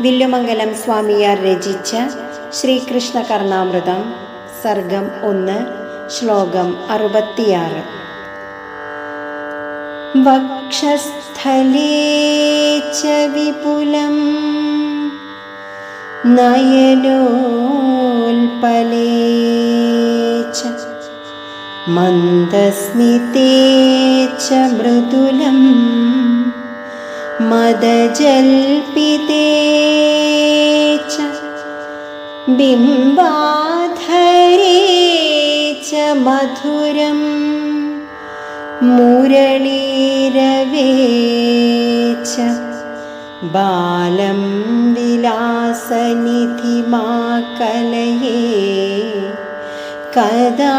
വില്ലുമംഗലം സ്വാമിയാർ രചിച്ച ശ്രീകൃഷ്ണ കർണാമൃതം സർഗം ഒന്ന് ശ്ലോകം അറുപത്തിയാറ്. വക്ഷസ്ഥലേ വിപുലം നയനോൽപലേ ച മന്ദസ്മിതേ മൃദുലം मदजल्पिते च बिम्बाधरे च मधुरं मुरळीरवे च बालं विलासनिधिमाकलये कदा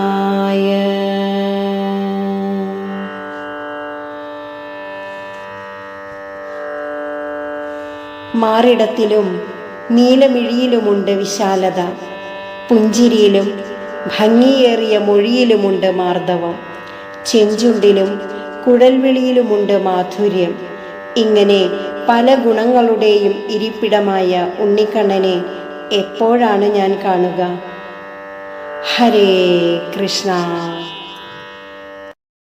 മാറിടത്തിലും നീലമിഴിയിലുമുണ്ട് വിശാലത. പുഞ്ചിരിയിലും ഭംഗിയേറിയ മൊഴിയിലുമുണ്ട് മാർദ്ദവം ചെഞ്ചുണ്ടിലും കുഴൽവിളിയിലുമുണ്ട് മാധുര്യം. ഇങ്ങനെ പല ഗുണങ്ങളുടെയും ഇരിപ്പിടമായ ഉണ്ണിക്കണ്ണനെ എപ്പോഴാണ് ഞാൻ കാണുക? ഹരേ കൃഷ്ണ.